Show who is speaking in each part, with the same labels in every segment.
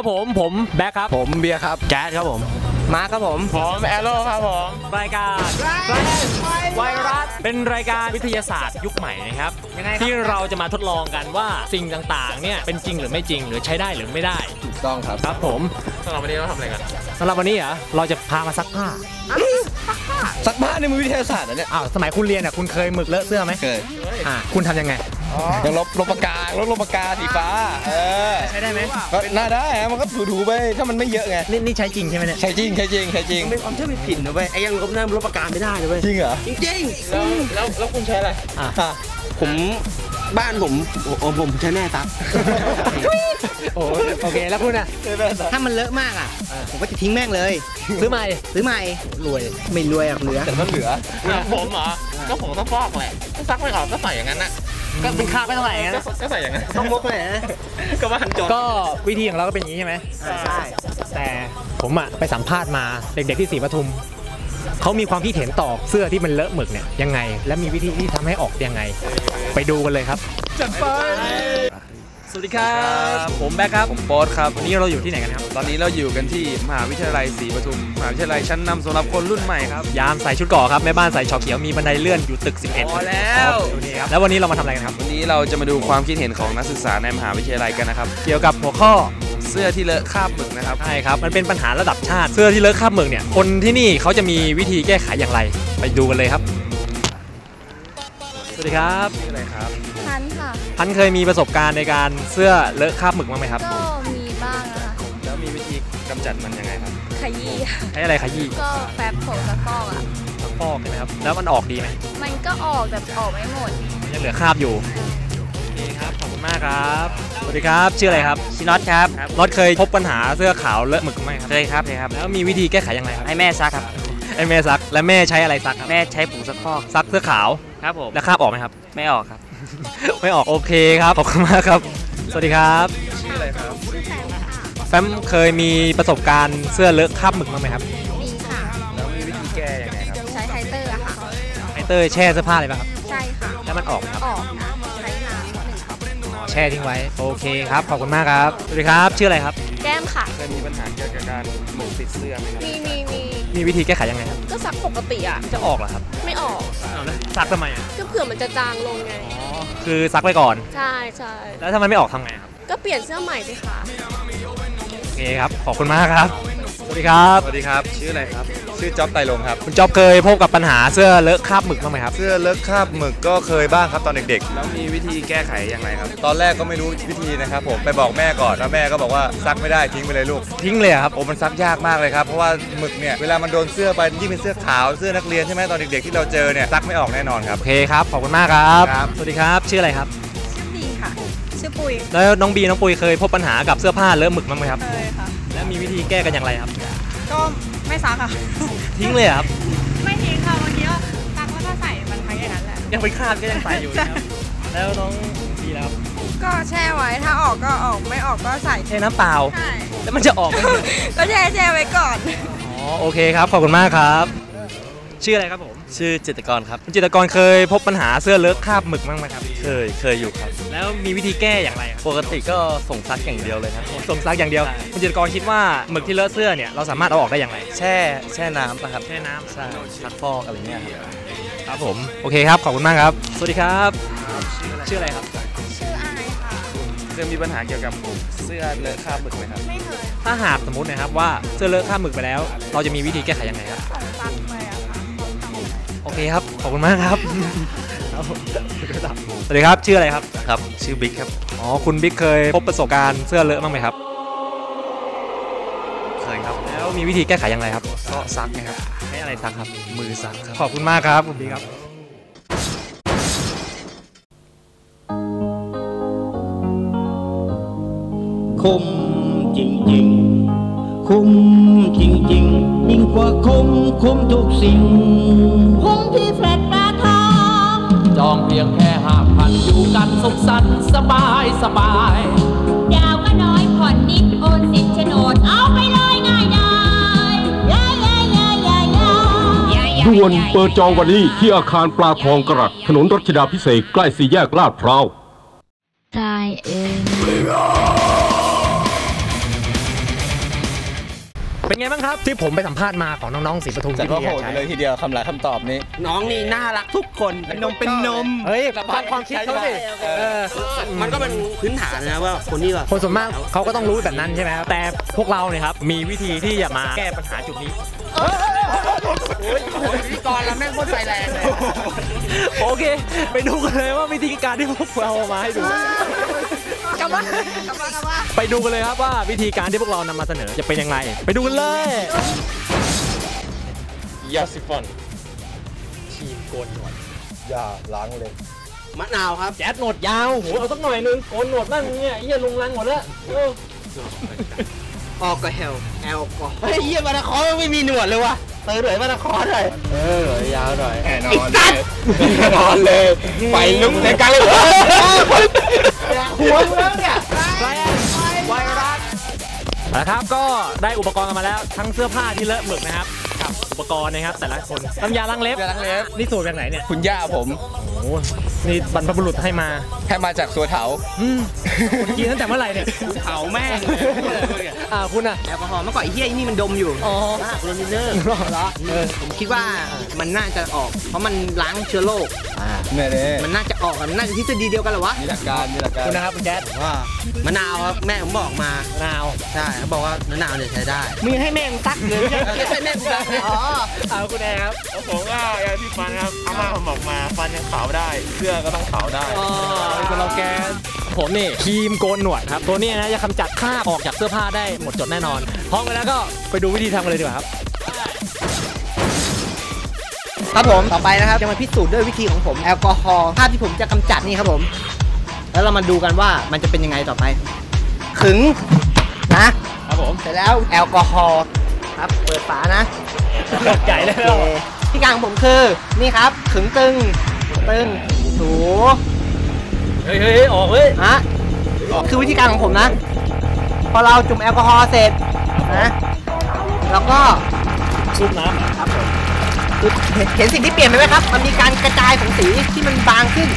Speaker 1: ครับผมผมแบ็คครับ
Speaker 2: ผมเบียร์ครับ
Speaker 1: แจ๊ดครับผม
Speaker 2: มาร์คครับผม
Speaker 3: ผมแอโร่ครับผม
Speaker 1: รายการไรแอนไวรัสเป็นรายการวิทยาศาสตร์ยุคใหม่นะครับ
Speaker 2: ยังไงครับ
Speaker 1: ที่เราจะมาทดลองกันว่าสิ่งต่างๆ เนี่ยเป็นจริงหรือไม่จริงหรือใช้ได้หรือไม่ได้
Speaker 2: ถูกต้องครับ
Speaker 1: ครับผม
Speaker 3: สำหรับวันนี้เราทำอะไรกัน
Speaker 1: สำหรับวันนี้เหรอเราจะพามาซักผ้า
Speaker 2: สักบ้านในมือวิทยาศาสตร์เหรอเนี่ย
Speaker 1: อ้าวสมัยคุณเรียนอะคุณเคยหมึกเลอะเสื้อไหม
Speaker 2: เคย
Speaker 1: อ่าคุณทำยังไง
Speaker 2: ยังลบลบปากกาลบลบปากกาสีฟ้า เออ
Speaker 1: ใช้ได้ไหม
Speaker 2: ก็น่าได้อะมันก็ถูๆไปถ้ามันไม่เยอะไง
Speaker 1: นี่นี่ใช้จริงใช่ไหมเนี่ย
Speaker 2: ใช่จริงใช่จริงใช่จริง
Speaker 4: เป็นความเชื่อผิดๆนะเว้ยไอ้ยังลบหน้าลบปากกาไม่ได้เลยเว้ย
Speaker 2: จริงเหรอ
Speaker 4: จริง
Speaker 3: แล้วแล้วแล้วคุณใช้อะไร
Speaker 1: อะ
Speaker 2: อะ
Speaker 4: ๆผมบ้านผมโอ้โอ้ผมใช้แม่ตัก
Speaker 1: โอ้โอเคแล้วคุณอะ
Speaker 4: ถ้ามันเลอะมากอะ ผมก็จะทิ้งแม่งเลย
Speaker 1: ซื้อใหม่
Speaker 4: ซื้อใหม่รวยไม่รวยอะเหลือ
Speaker 2: แต่มันเหลือ
Speaker 3: ผมเหรอก็ผมต้องฟอกแหละถ้าซักไม่ออกก็ใส่อย่างนั้นน่ะ
Speaker 1: ก็เป็นค่าไม่เท่าไหร่
Speaker 3: ก็
Speaker 1: นะ
Speaker 3: ก็ใส่อย่างนั้น
Speaker 4: ต้องมกเลยนะ
Speaker 3: ก็บ้านจน
Speaker 1: ก็วิธีของเราก็เป็นอย่างนี้ใช่ไหม
Speaker 4: ใช่
Speaker 1: แต่ผมอะไปสัมภาษณ์มาเด็กๆที่ศรีปทุมเขามีความคิดเห็นต่อเสื้อที่มันเลอะหมึกเนี่ยยังไง และมีวิธีที่ทำให้ออกยังไง ไปดูกันเลยครับจัดไป สวัสดีครับ ผมแบ๊กครับ
Speaker 5: ผมโป๊ตครับ
Speaker 1: วันนี้เราอยู่ที่ไหนกันครับ
Speaker 5: ตอนนี้เราอยู่กันที่มหาวิทยาลัยศรีปทุม มหาวิทยาลัยชั้นนำสำหรับคนรุ่นใหม่ครับ
Speaker 1: ยามใส่ชุดเกราะครับ แม่บ้านใส่ชอเขียวมีบันไดเลื่อนอยู่ตึก 11
Speaker 5: พอแล้ว
Speaker 1: ดูนี่ครับแล้ววันนี้เรามาทำอะไรกันครับ
Speaker 5: วันนี้เราจะมาดูความคิดเห็นของนักศึกษาในมหาวิทยาลัยกันนะครับ
Speaker 1: เกี่ยวกับหัวข้อ
Speaker 5: เสื้อที่เลอะคราบหมึกนะครับ
Speaker 1: ใช่ครับ มันเป็นปัญหาระดับชาติ เสื้อที่เลอะคราบหมึกเนี่ย คนที่นี่เขาจะมีวิธีแก้ไขอย่างไร ไปดูกันเลยครับ สวัสดีครับ
Speaker 5: ชื่ออะไรครับ
Speaker 6: พั นค่ะ
Speaker 1: พันเคยมีประสบการณ์ในการเสื้อเลอะคราบหมึกบ้างไหมครับ
Speaker 6: ก็มีบ้างนะคะ
Speaker 5: แล้วมีวิธีกำจัดมันยังไงครับ
Speaker 6: ขยี้
Speaker 1: ใช้อะไรขยี้
Speaker 6: ก็แป๊บผงซักฟอกอะ
Speaker 1: ซักฟอกใช่ไหมครับ แล้วมันออกดีไหม
Speaker 6: มันก็ออกแต่ออกไม่หมด
Speaker 1: ยังเหลือคราบอยู่ โอเคครับ ขอบคุณมากครับ สวัสดีครับ ชื่ออะไรครับ
Speaker 7: ชิน็อตครับ
Speaker 1: น็อตเคยพบปัญหาเสื้อขาวเลอะหมึกไหมครับ
Speaker 7: เคยครับเคยครับ
Speaker 1: แล้วมีวิธีแก้ไขยังไงครับ
Speaker 7: ให้แม่ซักครับ
Speaker 1: ไอ้แม่ซัก และแม่ใช้อะไรซักครับ
Speaker 7: แม่ใช้ผงซักฟอก
Speaker 1: ซักเสื้อขาว
Speaker 7: ครับผม
Speaker 1: แล้วคราบออกไหมครับ
Speaker 7: ไม่ออกครับ
Speaker 1: ไม่ออกโอเคครับ ขอบคุณมากครับ สวัสดีครับ
Speaker 5: ชื่ออะไรครับ
Speaker 1: แฟมเคยมีประสบการณ์เสื้อเลอะคราบหมึกบ้างไหมครับ
Speaker 6: มีค่ะ
Speaker 5: แล้วมีวิธีแก้ยังไงครับ
Speaker 6: ใช้ไฮเตอร์อะค่ะ
Speaker 1: ไอเตอร์แช่เสื้อผ้าเลยป่ะครับ
Speaker 6: ใช่ค่ะ
Speaker 1: แล้วมันออกไหมครับ
Speaker 6: ออกนะใช้น้ำหนึ่งครับ
Speaker 1: อ๋อแช่ทิ้งไว้ โอเคครับ ขอบคุณมากครับ สวัสดีครับ ชื่ออะไรครับ
Speaker 6: แก้มค่ะ
Speaker 5: เคยมีปัญหาเกี่ยวกับการหมึกติดเสื้อไหมครับ
Speaker 6: มีมีมี
Speaker 1: มีวิธีแก้ไขยังไงครับ
Speaker 6: ก็ซักปกติอะ
Speaker 1: จะออกเหรอครับ
Speaker 6: ไม่ออก
Speaker 1: เอาแล้ว ซักทำไมอะ
Speaker 6: ก็เผื่อมันจะจางลงไง
Speaker 1: อ๋อ คือซักไว้ก่อน
Speaker 6: ใช่ใช่
Speaker 1: แล้วถ้ามันไม่ออกทำไงครับ
Speaker 6: ก็เปลี่ยนเสื้อใหม่สิคะ
Speaker 1: โอเคครับ ขอบคุณมากครับ สวัสดีครับ
Speaker 5: สวัสดีครับ ชื่ออะไรครับ
Speaker 8: ชื่อจ๊อบไตรลงครับ
Speaker 1: คุณจ๊อบเคยพบกับปัญหาเสื้อเลอะคราบหมึกบ้างไหมครับ
Speaker 8: เสื้อเลิกคราบหมึกก็เคยบ้างครับตอนเด็ก
Speaker 5: แล้วมีวิธีแก้ไขยังไงครับ
Speaker 8: ๆตอนแรกก็ไม่รู้วิธีนะครับผมไปบอกแม่ก่อนแล้วแม่ก็บอกว่าซักไม่ได้ทิ้งไปเลยลูก
Speaker 1: ทิ้งเลยอะครับ
Speaker 8: โอ้มันซักยากมากเลยครับ เพราะว่าหมึกเนี่ยเวลามันโดนเสื้อไปยิ่งเป็นเสื้อขาวเสื้อนักเรียนใช่ไหมตอนเด็กๆที่เราเจอเนี่ยซักไม่ออกแน่นอนครับ
Speaker 1: โอเคครับ ขอบคุณมากครับ
Speaker 8: ครับ
Speaker 1: สวัสดีครับ ชื่ออะไรครับ
Speaker 6: ดีค่ะ ชื่อปุย
Speaker 1: แล้วน้องบีน้องปุยเคยพบปัญหากับเสื้อผ้าเลอะหมึกบ้างไหมครับ
Speaker 6: เคยค่ะ
Speaker 1: แล้วมีวิธีแก้กันอย่างไรครับ
Speaker 9: ก็ ไม่ซักค่ะ
Speaker 1: ทิ้งเลยเหรอครับ
Speaker 9: ไม่ทิ้งค่ะบางทีก็ซักแล้วก็ใส่มันทั้งอย่างนั้นแหละ
Speaker 1: ยังเป็นคราบก็ยังใส่อยู่นะครับ แล้วน้องบีแล้วครับ
Speaker 9: ก็แช่ไว้ถ้าออกก็ออกไม่ออกก็ใส่
Speaker 1: แช่น้ำเปล่า
Speaker 9: ใช่
Speaker 1: แล้วมันจะออกไหม
Speaker 9: ก็แช่แช่ไว้ก่อน
Speaker 1: อ๋อโอเคครับ ขอบคุณมากครับ ชื่ออะไรครับผม
Speaker 7: ชื่อจิตรกรครับ
Speaker 1: คุณจิตรกรเคยพบปัญหาเสื้อเลอะคราบหมึกบ้างไหมครับ
Speaker 7: เคย เคยอยู่ครับ
Speaker 1: แล้วมีวิธีแก้อย่างไรครับ
Speaker 7: ปกติก็ส่งซักอย่างเดียวเลยครับ
Speaker 1: ส่งซักอย่างเดียว คุณจิตรกรคิดว่าหมึกที่เลอะเสื้อเนี่ยเราสามารถเอาออกได้อย่างไร
Speaker 7: แช่ แช่น้ำนะครับ
Speaker 1: แช่น้ำ
Speaker 7: ใช่ซักฟอกอะไรเงี้ยครับ
Speaker 1: ครับผม โอเคครับ ขอบคุณมากครับ สวัสดีครับ ชื่ออะไรครับ
Speaker 6: ชื่ออายค่ะ
Speaker 5: เคยมีปัญหาเกี่ยวกับเสื้อเลอะคราบหมึกไหมครับ
Speaker 6: ไม่เคย
Speaker 1: ถ้าหากสมมตินะครับว่าเสื้อเลอะคราบหมึกไปแล้ว เราจะมีวิธีแก้ไขยังไงครับ
Speaker 6: ของซักไปอะค่ะ
Speaker 1: โอเคครับ ขอบคุณมากครับครับผมสวัสดีครับชื่ออะไรครับ
Speaker 7: ครับชื่อบิ๊กครับ
Speaker 1: อ๋อ คุณบิ๊กเคยพบประสบการณ์เสื้อเลอะบ้างไหมครับ
Speaker 7: เคยครับ
Speaker 1: แล้วมีวิธีแก้ไขยังไงครับ
Speaker 7: ก็ซักนะครับ
Speaker 1: ใช้อะไรซักครับ
Speaker 7: มือซักครับ
Speaker 1: ขอบคุณมากครับคุณบิ๊กครับ
Speaker 4: คมจริงๆคมจริงๆ ยิ่งกว่าคมคมทุกสิ่ง
Speaker 6: คง ที่แฟลตปลาทอง
Speaker 10: จองเพียงแค่ห้าพันอยู่กันสุขสันต์สบายสบาย
Speaker 6: ดาวก็น้อยผ่อนนิดโอนสิทธิ์โฉนดเอาไปเลยง่ายดายยายายายายายา
Speaker 11: ด่วนเปิดจองวันนี้ที่อาคารปลาทองกระดถนนรัชดาพิเศษกใกล้สี่แยกลาดพร้าว
Speaker 6: ตายเอง
Speaker 1: เป็นไงบ้างครับที่ผมไปสัมภาษณ์มาของน้องๆสีปทุม
Speaker 2: จัด
Speaker 1: ที่
Speaker 2: ว่า
Speaker 1: พี่
Speaker 2: โหด
Speaker 1: ใช้
Speaker 2: เลยทีเดียวคำหลายคำตอบนี้
Speaker 3: น้องนี่น่ารักทุกคนเป็นนมเป็นนม
Speaker 1: เฮ้ยฟังความคิดเขาสิเออ
Speaker 3: มันก็เป็นพื้นฐานนะว่าคนที่แบบ
Speaker 1: คนส่วนมากเขาก็ต้องรู้แบบนั้นใช่ไหมครับแต่พวกเราเนี่ยครับมีวิธีที่จะมาแก้ปัญหาจุดนี้
Speaker 3: พิธีกรเราแม่งโคตรไฟแรงเลย
Speaker 1: โอเค ไปดูกันเลยว่าวิธีการที่พวกเราเอามาให้ดูกลั บมากลับมากลับมาไปดูกันเลยครับว่าวิธีการที่พวกเรานำมาเสนอจะเป็นยังไง ไปดูกันเลย
Speaker 2: ยาสิฟอน
Speaker 1: ทีมโกนหนวด
Speaker 2: อย่าล้างเลย
Speaker 3: มะนาวครับ
Speaker 1: แจ๊ดหนวดยาวโหเอาสักหน่อยนึงโกนหนวดบ้างเนี่ยไอ้เหี้ยลุงลังหมดแล้วเออ
Speaker 3: ออกก็เฮลแอลกอฮอล์เฮ้ยเยี่ยมานาคอไม่มีหนวดเลยวะ เติร์ดเลยมานาคอหน่อย
Speaker 2: เออยาวหน่อยแน่นอนเลยแน่นอนเลยไฟลุกในกลางเลยหั
Speaker 3: วมึงแล้วเนี่ย
Speaker 1: ไวรัสนะครับก็ได้อุปกรณ์กันมาแล้วทั้งเสื้อผ้าที่เลอะหมึกนะครับกับอุปกรณ์นะครับแต่ละคนน้ำยาล้างเล็บ
Speaker 2: ยาล้างเล็บ
Speaker 1: นี่สูตรจากไหนเนี่ย
Speaker 2: คุณย่าผม
Speaker 1: โอ้ นี่บรรพบุรุษให้มา
Speaker 2: ให้มาจากสัวเถา
Speaker 1: อืมคุณกินตั้งแต่เมื่อไหร่เนี่ย
Speaker 3: เผาแม่ง
Speaker 1: อ่าคุณอะ
Speaker 3: แอลกอฮอล์เมื่อก่อนไอ้เหี้ยไอ้นี่มันดมอยู่
Speaker 1: อ๋อ
Speaker 3: โคลอมิเนอร์
Speaker 1: เหรอเออ
Speaker 3: ผมคิดว่ามันน่าจะออก เพราะมันล้างเชื้อโรค
Speaker 2: เนี่ยเนี่ย
Speaker 3: มันน่าจะออกอะมันน่าจะทฤษฎีเดียวกันเหรอวะ
Speaker 2: มีหลักการมีหลักการ
Speaker 1: คุณนะครับคุณแจ๊ด
Speaker 3: ว่ามะนาวครับแม่ผมบอกมา
Speaker 1: นาว
Speaker 3: ใช่เขาบอกว่ามะนาวเนี่ยใช้ได้มึงให้แม่งซักเลยไม่ใช่แม่งซักเลยอ๋อ
Speaker 1: เอาคุณแอร์ครับ
Speaker 11: ผมว่ายาที่ฟันครับอาม่าผมบอกมาฟันยังขาวได้เสื้อก็ต้องขาวได้
Speaker 1: อ๋อคุณเราแกนผมนี่ครีมโกนหนวดครับ ตัวนี้นะจะกำจัดคราบออกจากเสื้อผ้าได้หมดจดแน่นอนพร้อมกันแล้วก็ไปดูวิธีทำกันเลยดีกว่าครับ
Speaker 3: ครับผมต่อไปนะครับจะมาพิสูจน์ด้วยวิธีของผมแอลกอฮอล์ภาพที่ผมจะกำจัดนี่ครับผม แล้วเรามาดูกันว่ามันจะเป็นยังไงต่อไป ขึงนะครับ
Speaker 1: ผม
Speaker 3: เสร็จแล้วแอลกอฮอล์ครับเปิดฝานะ
Speaker 1: ใหญ่เลย
Speaker 3: โอเคที่กลางของผมคือนี่ครับ ขึงตึงตึง ถู
Speaker 1: เฮ้ยเฮ้ยออกเฮ้ย
Speaker 3: ฮะคือวิธีการของผมนะ พอเราจุ่มแอลกอฮอล์เสร็จนะแล้วก็
Speaker 1: ชุบน้ำ
Speaker 3: ครับผมคือเห็นเห็นสิ่งที่เปลี่ยนไปไหมครับ มันมีการกระจายของสีที่มันบางขึ้น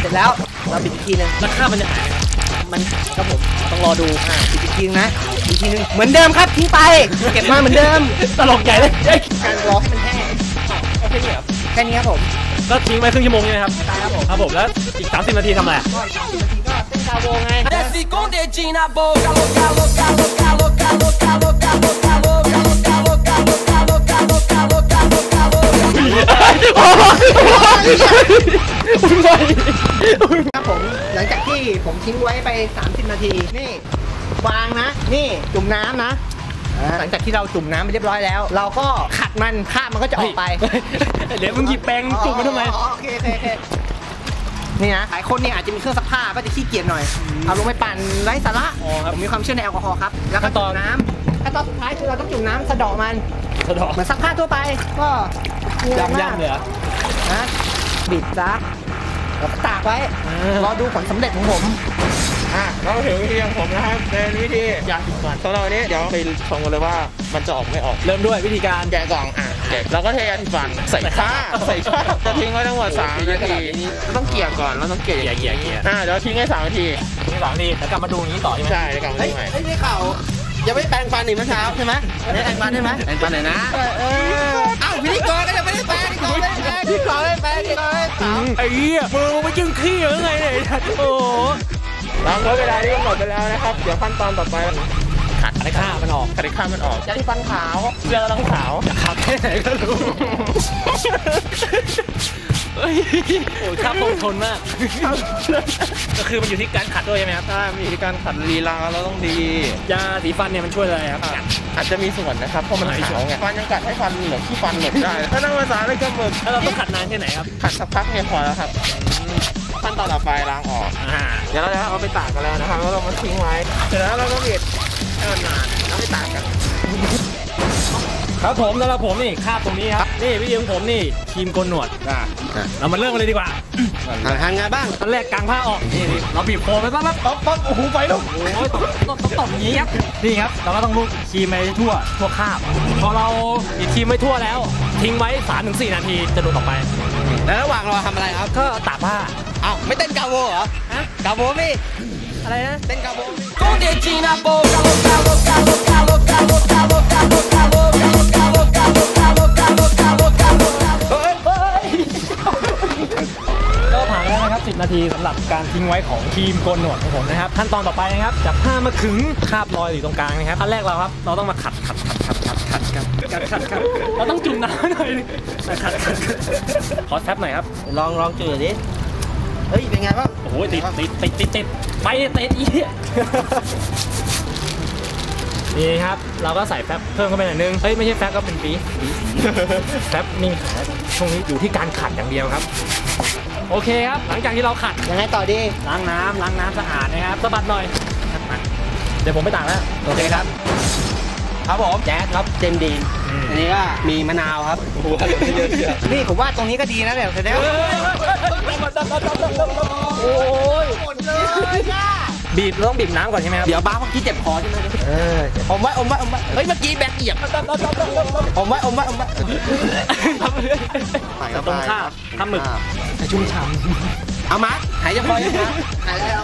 Speaker 3: เสร็จแล้วเราปิดอีกทีหนึง
Speaker 1: แล้วคราบมันจะหายไหมครับ
Speaker 3: มันครับผมต้องรอดูอ่าปิดอีกทีนึงนะอีกทีนึงเหมือนเดิมครับทิ้งไป เก็บมาเหมือนเดิม
Speaker 1: ตลกใหญ่เลยเฮ้ย
Speaker 3: การรอให้มันแห้ง
Speaker 1: เอาแค่นี้เหรอ
Speaker 3: แค่นี้ครับผม
Speaker 1: ก็ทิ้งไว้ครึ่งชั่วโมงใช่ไหมครับ
Speaker 3: ได้ครับผม
Speaker 1: ครับผมแล้วอีก 30 นาทีทำอะไรอะ
Speaker 3: ก็อีก30นาทีก็เต้นคาโวไง
Speaker 10: Desce com o dedinho na boca, louca, louca, louca, louca, louca, louca, louca, louca, louca, louca, louca, louca, louca, louca, louca, louca.
Speaker 3: ครับผมหลังจากที่ผมทิ้งไว้ไป 30 นาทีนี่วางนะ นี่จุ่มน้ำนะอ่าหลังจากที่เราจุ่มน้ำไปเรียบร้อยแล้ว เราก็ขัดมันคราบมันก็จะออกไป
Speaker 1: เดี๋ยวมึงหยิบแปรงจุ่มมาทำไม
Speaker 3: อ๋อโอเคโอเคโอเคนี่นะหลายคนเนี่ยอาจจะมีเครื่องซักผ้าก็จะขี้เกียจหน่อย เอาลงไปปั่นไร้สาระ
Speaker 1: อ๋อครับ
Speaker 3: ผมมีความเชื่อในแอลกอฮอล์ครับ แล้วก็
Speaker 1: ขั้นต
Speaker 3: จุ่
Speaker 1: อน
Speaker 3: มน้ำขั้นตอนสุดท้ายคือเราต้องจุ่มน้ำสะเดาะมัน
Speaker 1: สะเดอก
Speaker 3: เหมือนซักผ้าทั่วไป ก็มีอะไรมาก
Speaker 1: ยำๆเลยเหรอ
Speaker 3: นะบิดซักแล้วก็ตากไว้รอดูผลสำเร็จของผม
Speaker 11: อะเราถึงวิธีของผมนะครับเป็นวิธียาสีฟันสำหรับวันนี้เดี๋ยวไปชมกันเลยว่ามันจะออกไม่ออก
Speaker 1: เริ่มด้วยวิธีการ
Speaker 11: แกะกล่องอะแกะแล้วก็เทยาสีฟันใส่ข้าวใส่ข้าวจะทิ้งไว้ทั้งหมด3นาทีต้องเกี่ยก่อนแล้วต้องเกี่ย
Speaker 1: เกี่ยเกี่ยเกี่ย
Speaker 11: อะเดี๋ยวทิ้งไว้3นาที
Speaker 1: นี่สองนี่แล้วกลับมาดูอย่างนี้ต่อใช่ไหม
Speaker 11: ใช่เดี๋ยวกลับมา
Speaker 3: เฮ้ย
Speaker 11: ดูใหม่
Speaker 3: เฮ้ยได้ข่าวยังไม่แปรงฟันอีกเมื่อเช้าใช่ไหมได้แปรงฟันใช่ไหมแปรงฟันหน่อยนะเอออ้าวพิธีกรก็ยังไม่ได้แปรงพิธีกรไม่ได้แปรงพิธีกรไม่ได้แปรงพิธีกรไม่ได้แปรง
Speaker 1: ไอ้เหี้ยมือมึงไปจิ้มขี้หรือไงเนี่ยโอ้โห
Speaker 11: ตามเวลาที่กำหนดไปแล้วนะครับ เดี๋ยวขั้นตอนต่อไป
Speaker 1: ขัดไอ้ข้ามันออก
Speaker 11: ขัดข้ามมันออกยาที่ฟันขาวเสื้อก็ต้องขาว
Speaker 1: ขัดแค่ไหนก็รู้เฮ้ยโอ้ยข้าคงทนมาก ก็คือมันอยู่ที่การขัดด้วยใช่ไหมครับ
Speaker 11: ถ้ามีการขัดลีลาเราต้องดี
Speaker 1: ยาสีฟันเนี่ยมันช่วยอะไรครับ
Speaker 11: อาจจะมีส่วนนะครับ เพราะมันขาวไง ฟันยังกัดให้ฟันเหลืองที่ฟันหมดได้ ถ้านั่งภาษาอะไรก็หมึก
Speaker 1: แล้วเราต้องขัดนานแค่ไหนครับ
Speaker 11: ขัดสักพักเนี่ยพอแล้วครับ ขั้นตอนต่อไปล้างออก
Speaker 1: อ่า
Speaker 11: เดี๋ยวเราจะเอาไปตากกันแล้วนะครับแล้วเรามาทิ้งไว้ เสร็จแล้วเราก็บิดให้มันนานแล้วไปตากกัน
Speaker 1: ครับผมสำหรับผมนี่คาบตรงนี้ครับนี่วิธีของผมนี่ครีมโกนหนวดเรามาเริ่มกันเลยดีกว่า
Speaker 3: ทำงานบ้าง
Speaker 1: ตอนแรกกางผ้าออกนี่นี่เราบีบโฟมไปปั๊บปั๊บปั๊บปั๊บโอ้โหไปแล้วโอ้ยตบตบตบตบอย่างนี้ครับนี่ครับเราก็ต้องลูกครีมไปทั่วทั่วคราบพอเราบีบครีมไว้ทั่วแล้ว ทิ้งไว้3-4นาทีจะดูดออกไป
Speaker 3: แล้วระหว่างเราทำอะไรครับ
Speaker 1: ก็ตากผ้า
Speaker 3: อ้าวไม่เต้นกาโวเหรอฮะกาโวพี่อะไรนะ เต้นกาโว
Speaker 10: Com dedinho na boca, louca, louca, louca, louca, louca, louca, louca, louca, louca, louca, louca, louca, louca, louca.
Speaker 1: ก็ผ่านไปแล้วนะครับ 10 นาทีสำหรับการทิ้งไว้ของทีมโกนหนวดของผมนะครับขั้นตอนต่อไปนะครับจับผ้ามาขึงคาบรอยอยู่ตรงกลางนะครับขั้นแรกเราครับ เราต้องมาขัดขัดขัดขัดขัดขัดกันขัดขัดขัดเราต้องจุ่มน้ำหน่อยขัดขัดขัดขอแทบหน่อยครับ
Speaker 3: ลองลองจืดดิ เฮ้ย เป็นไงบ้าง
Speaker 1: โอ้โหติดติดติดติดติดไปติดอีกนี่ครับ เราก็ใส่แฟบเพิ่มเข้าไปหน่อยนึง เฮ้ย ไม่ใช่แฟบก็เป็นปีปีแฟบนี่ขายช่วงนี้อยู่ที่การขัดอย่างเดียวครับ โอเคครับ หลังจากที่เราขัด
Speaker 3: ยังไงต่อดี
Speaker 1: ล้างน้ำล้างน้ำสะอาดนะครับสะบัดหน่อยมาเดี๋ยวผมไปต่างแล้ว
Speaker 3: โอเคครับ ครับผมแจ๊สครับ เจมส์ดี นอันนี้ก็มีมะนาวครับนี่ผมว่าตรงนี้ก็ดีนะเนี่ยแสดงว่าโอ้ยหมดเลยอะ
Speaker 1: บีบเราต้องบีบน้ำก่อนใช่ไหมครับ
Speaker 3: เดี๋ยวบ้าเมื่อกี้เจ็บคอใช่ไหมเอออมไว้อมไว้อมไว้เฮ้ยเมื่อกี้แบกเหยียบอมไว้อมไว้อมไว้
Speaker 1: ตรงข้าวข้าวหมึกชุ่มฉ่
Speaker 3: เอามาหายใจคอยังคะหายแล้ว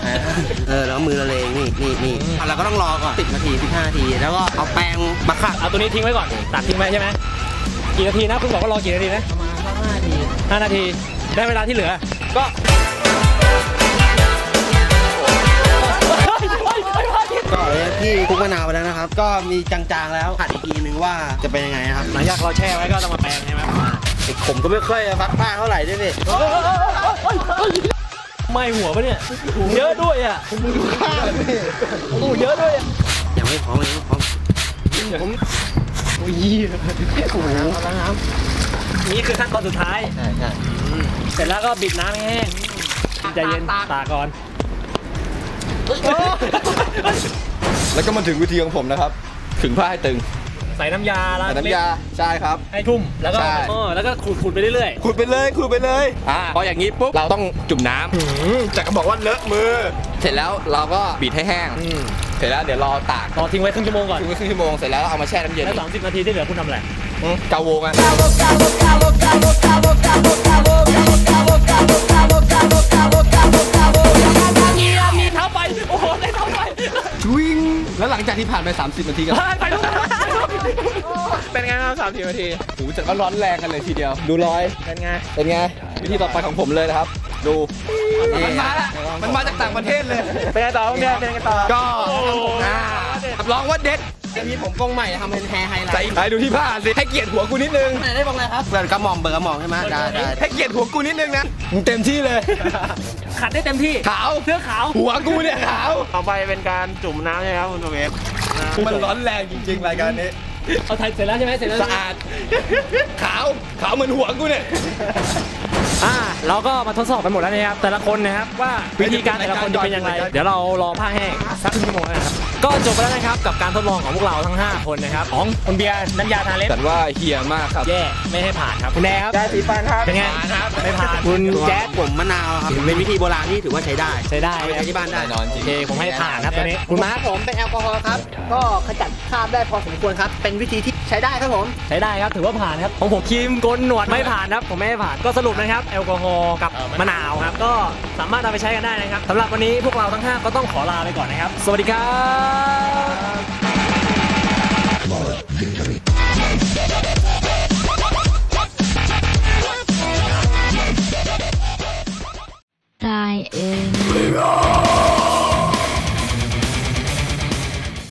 Speaker 3: เออแล้วมือละเลงนี่นี่นี่เราก็ต้องรอก่อน10นาที15นาทีแล้วก็เอาแปรงมาขัดำ
Speaker 1: เอาตัวนี้ทิ้งไว้ก่อนตัดทิ้งไว้ใช่ไหมกี่นาทีนะคุณบอกว่ารอกี่นาทีนะ
Speaker 3: ประมาณ5นาที
Speaker 1: ห้านาทีได้เวลาที่เหลือ
Speaker 3: ก็ก็เลยที่คลุกมะนาวไปแล้วนะครับ ก็มีจางๆแล้วขัดอีกทีนึงว่าจะเป็นยังไงนะครับ
Speaker 1: หลังจากเราแช่ไว้ก็ต้องมาแปรงใช่ไหม
Speaker 3: ผมก็ไม่ค่อยฟักผ้าเท่าไหร่ด้วยพี่
Speaker 1: ไหม่หัวปะเนี่ย เยอะด้วยอะโอ้โหเยอะด้วยอะ
Speaker 3: ยังไม่พร้อมยังไม่พร้อมผม
Speaker 1: โอ้ยโอ้โห
Speaker 3: น้ำเอาน้ำ
Speaker 1: นี่คือขั้นตอนสุดท้าย
Speaker 3: ใช่ใช่
Speaker 1: เสร็จแล้วก็บีบน้ำให้แห้งใจเย็นตากก่อน
Speaker 2: แล้วก็มาถึงวิธีของผมนะครับ ถึงผ้าให้ตึง
Speaker 1: ใส่น้ำยาล้าง
Speaker 2: ใส่น้ำยาใช่ครับ
Speaker 1: ให้ทุ่มแล้วก็
Speaker 2: ใช่
Speaker 1: เออแล้วก็ขูดๆไปเรื่อย
Speaker 2: ขูดไปเลยขูดไปเลยอ่าพออย่างนี้ปุ๊บเราต้องจุ่มน้ำจะก็บอกว่าเลอะมือเสร็จแล้วเราก็บีบให้แห้ง
Speaker 1: ๆอืม
Speaker 2: เสร็จแล้วเดี๋ยวรอตาก
Speaker 1: รอทิ้งไว้ครึ่งชั่วโมงก่อน
Speaker 2: ทิ้งไว้ครึ่งชั่วโมงเสร็จแล้วเอามาแช่น้ำเย็น
Speaker 1: แล้วสามสิบนาทีที่เหลือคุณทำอะไร
Speaker 2: อืมเกาโวงอะ
Speaker 1: มีเท้าไปโอ้โหได้เท้าไป
Speaker 2: วิ่งแล้วหลังจากที่ผ่านไป 30 นาทีกัน
Speaker 1: ไปลูก
Speaker 11: เป็นไงครับสามสิบนาที
Speaker 2: โอ้โหจะก็ร้อนแรงกันเลยทีเดียว ดูรอย
Speaker 1: เป็นไง
Speaker 2: เป็นไง วิธีต่อไปของผมเลยนะครับ ดูมันมาละมันมาจากต่างประเทศเลย
Speaker 1: เป็นไงต่อพวกเนี้ยเป็นไงต่อ
Speaker 2: ก็อ่ารับรองว่าเด็ด
Speaker 3: จะมีผมกงใหม่ทำเป็นแฮร์ไฮไล
Speaker 2: ใส่
Speaker 3: ท์
Speaker 2: ไปดูที่ผ้าสิ ให้เกียรติหัวกูนิดนึง
Speaker 3: ไหนได้บ้างเลยครับเปิดกระหม่อมเปิดกระหม่อมใช่ไหมได้ได้
Speaker 2: ให้เกียรติหัวกูนิดนึงนะมึงเต็มที่เลย
Speaker 1: ขัดได้เต็มที่
Speaker 2: ขาว
Speaker 1: เสื้อขาว
Speaker 2: หัวกูเนี่ยขาว
Speaker 11: ต่อไปเป็นการจุ่มน้ำใช่ไหมครับคุณตัวเวฟ
Speaker 2: มันร้อนแรงจริงๆรายการนี้
Speaker 1: เอาถ่ายเสร็จแล้วใช่ไหมเสร็จแล้ว
Speaker 2: สะอาด ขาว ขาวเหมือนหัวกูเนี่ย
Speaker 1: อ่าเราก็มาทดสอบไปหมดแล้วนะครับแต่ละคนนะครับว่าวิธีการแต่ละคนจะเป็นยังไงเดี๋ยวเรารอผ้าแห้งสักครึ่งชั่วโมงนะครับก็จบไปแล้วนะครับกับการทดลองของพวกเราทั้ง 5 คนนะครับของคุณเบียร์น้ำยาทาเล็บ
Speaker 2: แต่ว่าเฮียมากครับ
Speaker 1: แย่ไม่ให้ผ่านครับคุณแดครับ
Speaker 3: ยาสีฟันครับ
Speaker 1: เป็นไงไม่ผ่าน
Speaker 3: คุณแจ๊สผมมะนาวครับเป็นวิธีโบราณที่ถือว่าใช้ได้
Speaker 1: ใช้ได้
Speaker 3: เอาไป
Speaker 1: นะค
Speaker 3: ใช้
Speaker 1: รับ
Speaker 3: ที่บ้านได้
Speaker 2: แน่นอนจริ
Speaker 1: โองเคผมให้ผ่านครับตัวนี้คุณมาร์ค
Speaker 3: ผมเป็นแอลกอฮอล์ครับก็ขจัดคราบได้พอสมควรครับเป็นวิธีที่ใช้ได้ครับผม
Speaker 1: ใช้ได้ครับถือว่าผ่านครับของผมครีมโกนหนวดไม่ผ่านครับผมไม่ให้ผ่านก็สรุปนะครับแอลกอฮอล์กับมะนาวครับ ก็สามารถเอาไปใช้กันได้นะครับสำหรับวันนี้พวกเราทั้ง 5 ก็ต้องขอลาไปก่อนนะครับ สวัสดีครับ
Speaker 6: ตายเอง